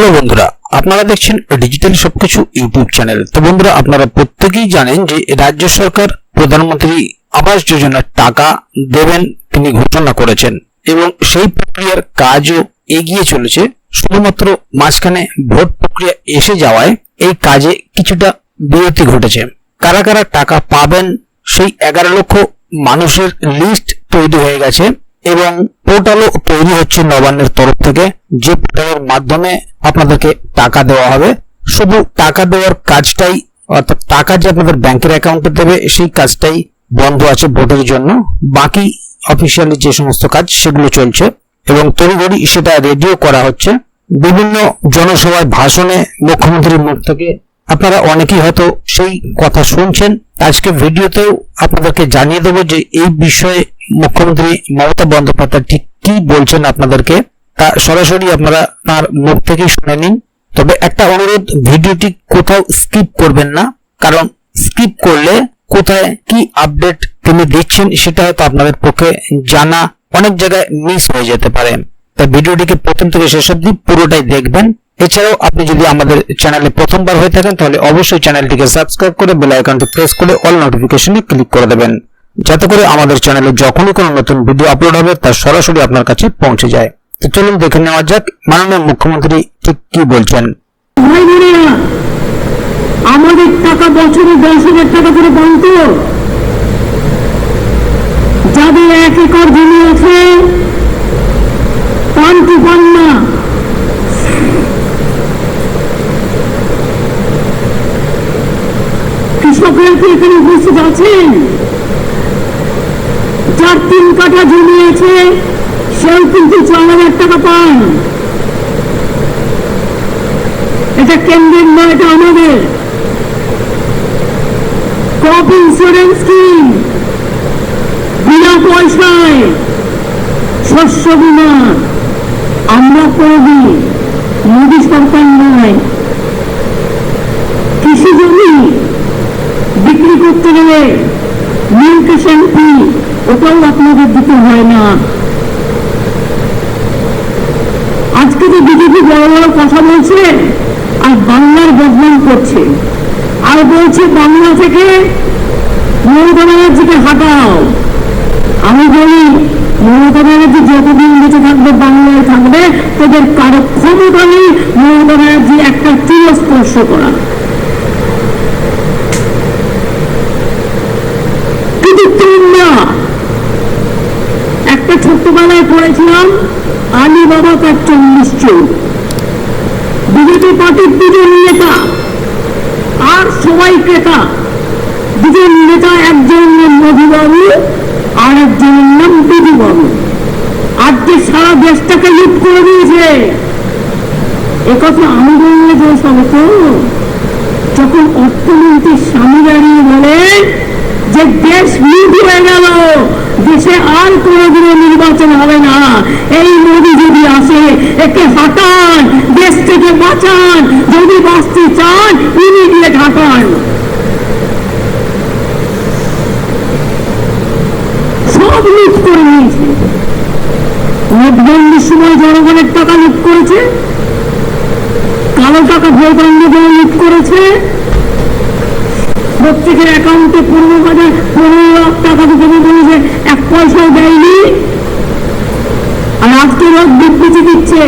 Hello বন্ধুরা, আপনারা দেখছেন ডিজিটাল সবকিছু ইউটিউব চ্যানেল। তো বন্ধুরা, আপনারা প্রত্যেকেই জানেন যে রাজ্য সরকার প্রধানমন্ত্রী আবাস যোজনার টাকা দেবেন তিনি ঘোষণা করেছেন এবং সেই প্রক্রিয়ার কাজও এগিয়ে চলেছে। শুধুমাত্র মাঝখানে ভোট প্রক্রিয়া এসে যাওয়ায় এই কাজে কিছুটা বিরতি ঘটেছে। কারা কারা টাকা পাবেন, সেই এগারো লক্ষ মানুষের লিস্ট তৈরি হয়ে গেছে। এবং পোর্টালও তৈরি হচ্ছে নবান্নের তরফ থেকে। যে পোর্টালের মাধ্যমে আপনাদেরকে টাকা দেওয়া হবে। শুধু টাকা দেওয়ার কাজটাই, অর্থাৎ টাকা যে আপনাদের ব্যাংকের অ্যাকাউন্টে দেবে, সেই কাজটাই বন্ধ আছে ভোটের জন্য। বাকি অফিসিয়ালি যে সমস্ত কাজ, সেগুলো চলছে। এবং তড়িঘড়ি সেটা রেডিও করা হচ্ছে। বিভিন্ন জনসভায় ভাষণে মুখ্যমন্ত্রীর মুখ থেকে আপনারা অনেকেই হয়তো সেই কথা শুনছেন। আজকে ভিডিওতেও আপনাদেরকে জানিয়ে দেবো যে এই বিষয়ে মুখ্যমন্ত্রী মমতা বন্দ্যোপাধ্যায় ঠিক কি বলছেন আপনাদেরকে, তা সরাসরি আপনারা তার মুখ থেকেই শুনে নিন। তবে একটা অনুরোধ, ভিডিওটি কোথাও স্কিপ করবেন না, কারণ স্কিপ করলে কোথায় কি আপডেট তিনি দিচ্ছেন সেটা হয়তো আপনাদের পক্ষে জানা অনেক জায়গায় মিস হয়ে যেতে পারে। তাই ভিডিওটিকে প্রথম থেকে শেষ অবধি পুরোটাই দেখবেন। এছাড়াও আপনি যদি আমাদের চ্যানেলে প্রথমবার হয়ে থাকেন, তাহলে অবশ্যই চ্যানেলটিকে সাবস্ক্রাইব করে বেল আইকনটি প্রেস করে অল নোটিফিকেশনে ক্লিক করে দেবেন। যাতে করে আমাদের চ্যানেলে যখনই কোনো নতুন ভিডিও আপলোড হবে, তা সরাসরি আপনার কাছে পৌঁছে যায়। তো চলুন দেখে নেওয়া যাক, মাননীয় মুখ্যমন্ত্রী ঠিক কি বলছেন। আমাদের টাকা বছরে হাজার টাকা করে বন্ধ যাদের এক একর জমি আছে পান কি পান না কৃষকরা কি এখানে উপস্থিত আছেন যার তিন কাঠা জমি আছে সেও কিন্তু ছ হাজার টাকা পান। এটা কেন্দ্রের নয় এটা আমাদের। Crop insurance scheme. বিনা পয়সায় শস্য বিমা। আমরা করে। দিই মোদী সরকার নয়। কৃষি জমি বিক্রি করতে গেলে মিউটেশন ফি ওটাও আপনাদের দিতে হয় না আজকে তো বড় কথা বলছে আর বাংলার বদনাম করছে। আর বলছে বাংলা থেকে মমতা ব্যানার্জিকে হাঁটাও। আমি বলি, মমতা ব্যানার্জি যতদিন বেঁচে থাকবে, বাংলায় থাকবে, তোদের কারও ক্ষমতা নেই, মমতা ব্যানার্জি একটা চুল স্পর্শ করা। কিন্তু তোমরা একটা ছোট্টবেলায় পড়েছিলাম আলী বাবা তার চল্লিশ চোখ বিজেপি পার্টির দুজন নেতা আর সবাই ক্রেতা। দুজন নেতা একজনের নাম মধুবাবু আর একজনের নাম বিধুবাবু। আজকে সারা দেশটাকে লুট করে দিয়েছে। একথা আমি বললে দোষ হবে যখন অর্থমন্ত্রীর স্বামী দাঁড়িয়ে বলে যে দেশ লুট হয়ে গেল, দেশে আর কোনোদিনও নির্বাচন হবে না। এই মোদী যদি আসে, একে হাঁটান, দেশ থেকে বাঁচান, যদি বাঁচতে চান ইমিডিয়েট হাঁটান সব লুট করে নিয়েছে। নোটবন্দির সময় জনগণের টাকা লুট করেছে। কালো টাকা ভোট আন্দোলন লুট করেছে। প্রত্যেকের অ্যাকাউন্টে পনেরো হাজার পনেরো লাখ টাকা দিতে বলেছে এক পয়সাও দেয়নি। আর আজকে রোজ বিবৃতি দিচ্ছে।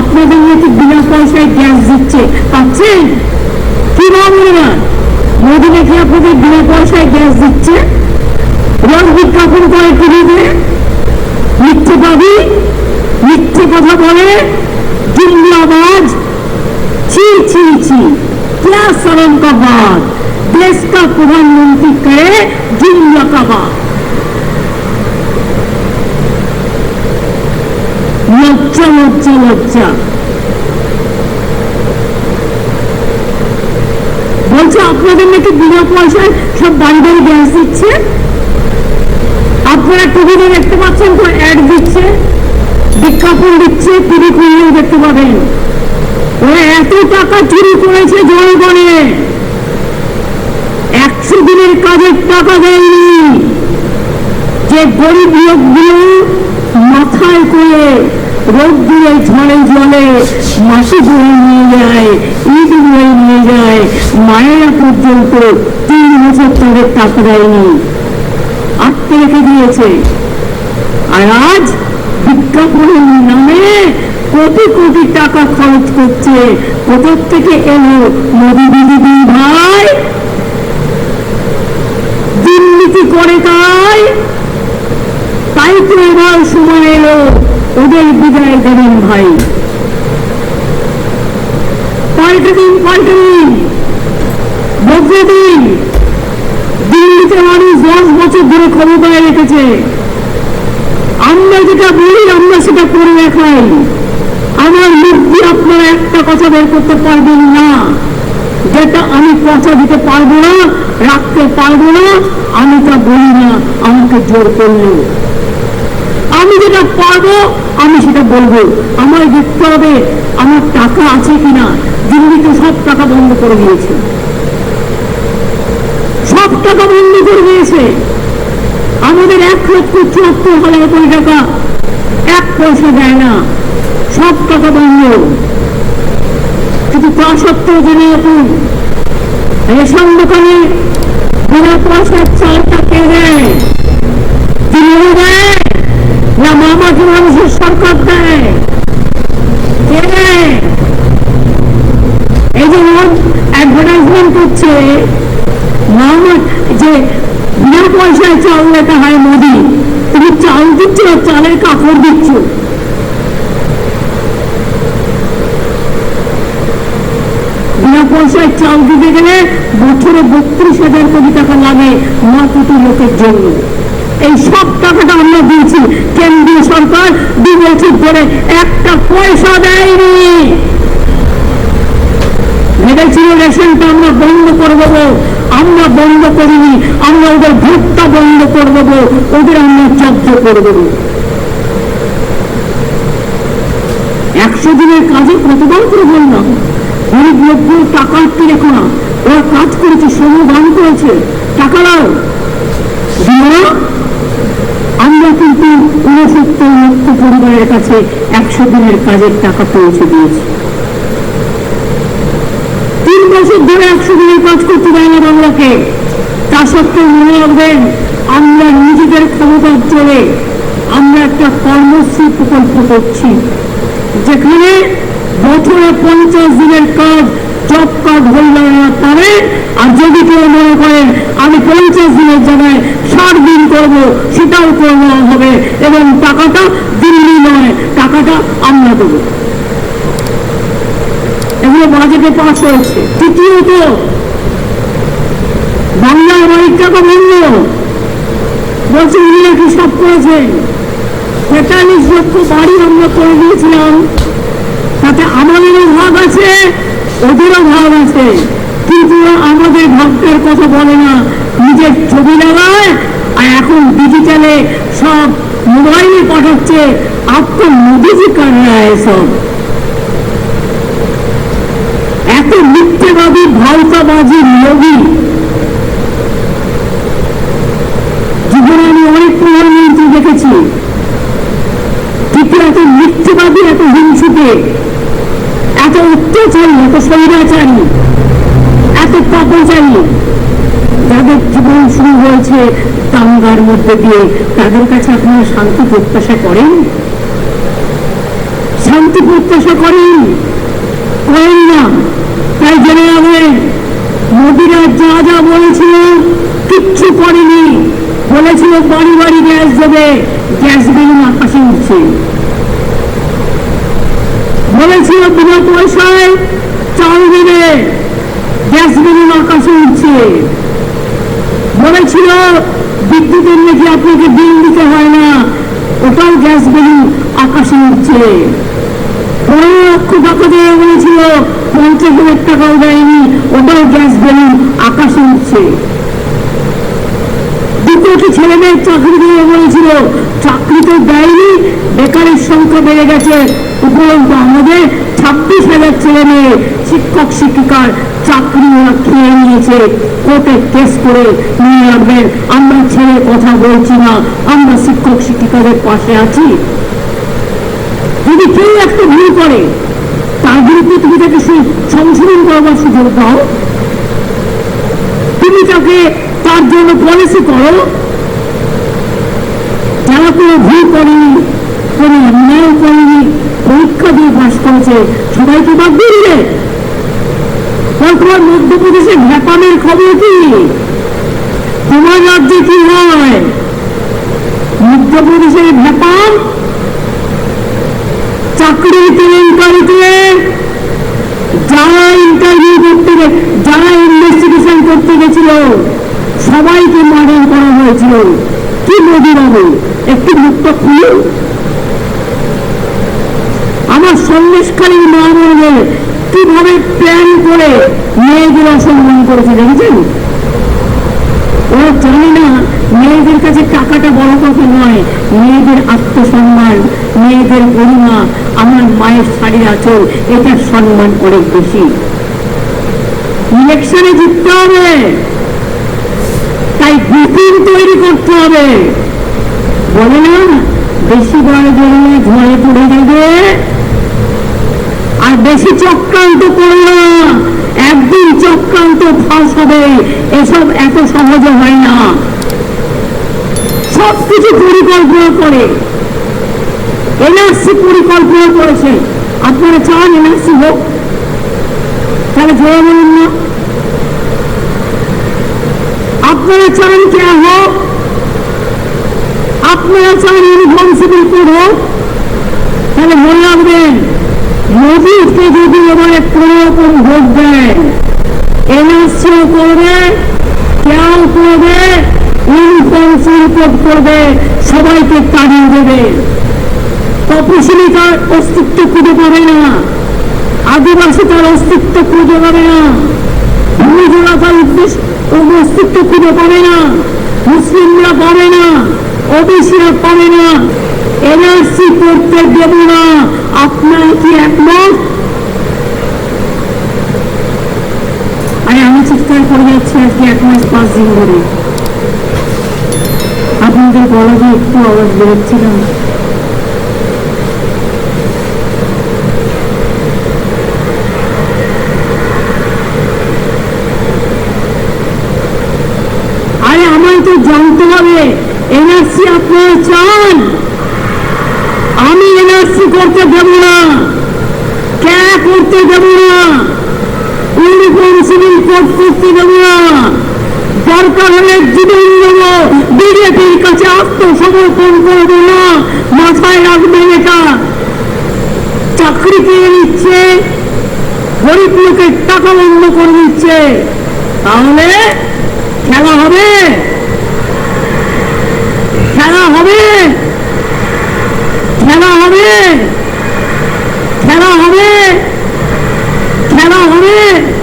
আপনাদের মধ্যে বিনা পয়সায় গ্যাস দিচ্ছে। পাচ্ছেন? কি ভাবনা মোদী নাকি আপনাদের বিনা পয়সায় গ্যাস দিচ্ছে? রোজ বিজ্ঞাপন করে টিভিতে? মিথ্যে দাবি? মিথ্যে কথা বলে? জুমলাবাজ ছি ছি ছি। ক্লাস সরম देश का प्रधानमंत्री करे जुम्ला का बात লজ্জা লজ্জা লজ্জা বলছে আপনাদের নাকি বিনা পয়সায় সব বাড়ি বাড়ি গ্যাস দিচ্ছে আপনারা টিভিতে দেখতে পাচ্ছেন তো অ্যাড দিচ্ছে বিজ্ঞাপন দিচ্ছে টিভি খুললেও দেখতে পাবেন ওরা এত টাকা চুরি করেছে জনগণে একশো দিনের কাজের টাকা দেয়নি। যে গরিব লোকগুলো মাথায় করে রোদ্দুরে ঝড়ে জলে মাটি বয়ে নিয়ে যায়, ইট বয়ে নিয়ে যায়, মায়েরা পর্যন্ত তিন বছর তাদের টাকা দেয়নি। আটকে রেখে দিয়েছে। আর আজ বিজ্ঞাপনের নামে কোটি কোটি টাকা খরচ করছে। কোথার থেকে এলো মোদি দিদি ভাই দুর্নীতি করে তাই। তাই তো এবার সময় এলো ওদের বিদায় দেবেন ভাই। পাল্টে দিন পাল্টে দিন। বদলে দিন। দিল্লিতে মানুষ দশ বছর ধরে ক্ষমতায় রেখেছে। আমরা যেটা বলি, আমরা সেটা করে দেখাই। আমার আপনারা একটা কথা বের করতে পারবেন না। যেটা আমি কথা দিতে পারব না রাখতে পারব না, আমি তা বলি না, আমাকে জোর করল। আমি যেটা পারব, আমি সেটা বলব। আমার দেখতে হবে আমার টাকা আছে কিনা, দিল্লিতে সব টাকা বন্ধ করে দিয়েছে। সব টাকা বন্ধ করে দিয়েছে। আমাদের এক লক্ষ চুয়াত্তর হাজার কোটি টাকা এক পয়সা দেয় না, সব টাকা বন্ধ। কিন্তু তা সত্ত্বেও জেনে রাখুন রেশন দোকানে পয়সার চালটা কে দেয় না মানুষের সরকার দেয় পয়সায় চাল হয় মোদি, তুমি চাল দিচ্ছ চালের কাপড় দিচ্ছ? পয়সায় চাল গেলে বছরে বত্রিশ হাজার কোটি টাকা লাগে ন কোটি লোকের জন্য। এই সব টাকাটা আমরা দিয়েছি কেন্দ্রীয় সরকার দু বছর ধরে একটা পয়সা দেয়নি। ভেবেছিল রেশনটা আমরা বন্ধ করে দেবো। আমরা বন্ধ করিনি, আমরা ওদের ভোটটা বন্ধ করে দেবো, ওদের আমরা জব্দ করে দেবো। একশো দিনের কাজে কতবার করে বললাম? গরিব লোকগুলো টাকা আটকে রেখো না। ওরা কাজ করেছে, সময় দান করেছে। টাকা দাও। আমরা কিন্তু উনসত্তর লক্ষ পরিবারের কাছে একশো দিনের কাজের টাকা পৌঁছে দিয়েছি। তিন বছর ধরে একশো দিনের কাজ করতে দেয় না বাংলাকে। তা সত্ত্বেও মনে রাখবেন, আমরা নিজেদের ক্ষমতার চলে আমরা একটা কর্মশ্রী প্রকল্প করছি। যেখানে বছরে পঞ্চাশ দিনের কাজ জব কার্ড হোল্ডাররা পারে। আর যদি কেউ মনে করেন, আমি পঞ্চাশ দিনের জায়গায় ষাট দিন করব, সেটাও করে হবে এবং টাকাটা দিল্লি নয়, টাকাটা আমরা দেবো। এগুলো বাজেটে পাস হয়েছে। তৃতীয়ত বাংলার বাড়ির টাকা বন্ধ। বলছে নাকি সব করেছেন। তেতাল্লিশ লক্ষ বাড়ি আমরা করে দিয়েছিলাম তাতে আমাদেরও ভাগ আছে, ওদেরও ভাগ আছে। কিন্তু আমাদের ভাগটার কথা বলে না। নিজের ছবি লাগায়, আর এখন ডিজিটালে সব মোবাইলে পাঠাচ্ছে আপনি মোদিজি কার সব। এত মিথ্যেবাদী, ভাওতাবাজি লোভী জীবনে আমি অনেক প্রধানমন্ত্রী দেখেছি। কিন্তু এত মিথ্যেবাদী, এত হিংসুকে এত অত্যাচারী, এত স্বৈরাচারী, এত পাপাচারী। যাদের জীবন শুরু হয়েছে দাঙ্গার মধ্যে দিয়ে, তাদের কাছে আপনারা শান্তি প্রত্যাশা করেন? শান্তি প্রত্যাশা করেন? করেন না। তাই জেনে রাখবেন, মোদিরা যা যা বলেছিল, কিচ্ছু করেনি। বলেছিল বাড়ি বাড়ি গ্যাস দেবে, গ্যাস বেলুন আকাশে উঠছে। বলেছিল বিনা পয়সায় চাল দেবে গ্যাস বেলুন আকাশে উঠছে। বলেছিল, বিদ্যুতের নাকি আপনাকে বিল দিতে হয় না ওটাও গ্যাস বেলুন আকাশে উঠছে। লক্ষ টাকা বলেছিল পঞ্চাশ হাজার টাকাও দেয়নি ওটাও গ্যাস বেলুন আকাশে উঠছে। দু কোটি ছেলে মেয়ের চাকরি দিয়ে বলেছিল চাকরি তো দেয়নি, বেকারের সংখ্যা বেড়ে গেছে। উপরন্তু আমাদের ছাব্বিশ হাজার ছেলে মেয়ে শিক্ষক, শিক্ষিকার চাকরি ওরা খেয়ে নিয়েছে। কোর্টে কেস করে নিয়ে রাখবেন আমরা ছেড়ে কথা বলছি না, আমরা শিক্ষক, শিক্ষিকাদের পাশে আছি। যদি কেউ একটা ভুল করে, তার বিরুদ্ধে তুমি তাকে সংশোধন করবার সুযোগ দাও। তুমি তাকে তার জন্য পলিসি করো। যারা কোনো ভুল করেনি, কোনো অন্যায় করেনি, পরীক্ষা দিয়ে পাশ করেছে সবাইকে বাদ দিয়ে দিলে? বর্তমান মধ্যপ্রদেশে ভ্যাপামের খবর কি? তোমার রাজ্যে কি হয়? মধ্যপ্রদেশের ভ্যাপাম চাকরি কেলেঙ্কারিতে যারা ইন্টারভিউ করতে গে- যারা ইনভেস্টিগেশন করতে গেছিল সবাইকে মার্ডার কি মোদী বাবু একটু মুখটা খুলুন আমার সন্দেশখালীর মা বলবে কীভাবে প্ল্যান করে মেয়েদের অসম্মান করেছে দেখেছেন? ওরা জানে না, মেয়েদের কাছে টাকাটা বড় কথা নয়। মেয়েদের আত্মসম্মান, মেয়েদের গরিমা আমার মায়ের শাড়ির আচল, এটার সম্মান অনেক বেশি। ইলেকশনে জিততে হবে। তাই বিপিন তৈরি করতে হবে। বলে না, বেশি বড় জন্য ঝড়ে পড়ে যাবে? আর বেশি চক্রান্ত করো না, একদিন চক্রান্ত ফাঁস হবে, এসব এত সহজে হয় না। সব কিছু পরিকল্পনা করে। এনআরসি পরিকল্পনা করেছে। আপনারা চান এনআরসি হোক। তাহলে জোরে বলুন না। আপনারা চান কে হোক আপনারা চান কোড হোক তাহলে মনে রাখবেন মোদীকে যদি এবারে কোনো রকম ভোট দেয় এনআরসিও করবে, কেউ করবে ইউনিফর্ম সিলকোট করবে, সবাইকে তাড়িয়ে দেবে। তপশিলি তার অস্তিত্ব খুঁজে পাবে না আদিবাসী তার অস্তিত্ব খুঁজে পাবে না। ভূমিজোড়া তার উদ্দেশ্য অস্তিত্ব খুঁজে পাবে না। মুসলিমরা পাবে না, ওবিসিরা পাবে না। এনআরসি করতে দেব না। আপনারা কি একমত? আরে, আমি চিৎকার করে যাচ্ছি আজকে এক মাস পাঁচ দিন ধরে। আপনাদের গলা দিয়ে একটু আওয়াজ বেরোচ্ছিল না আরে আমায় তো জানতে হবে এনআরসি আপনারা চান আমি এনআরসি করতে দেব না। ক্যা করতে দেব না? ইউনিফর্ম সিভিল কোড করতে দেব না। দরকার হলে জীবন দেব। বিজেপির কাছে আত্মসমর্পণ করব না। মাথায় রাখবেন এটা। চাকরি পেয়ে নিচ্ছে। গরিব লোকের টাকা বন্ধ করে দিচ্ছে। তাহলে খেলা হবে। খেলা হবে। খেলা হবে। খেলা হবে।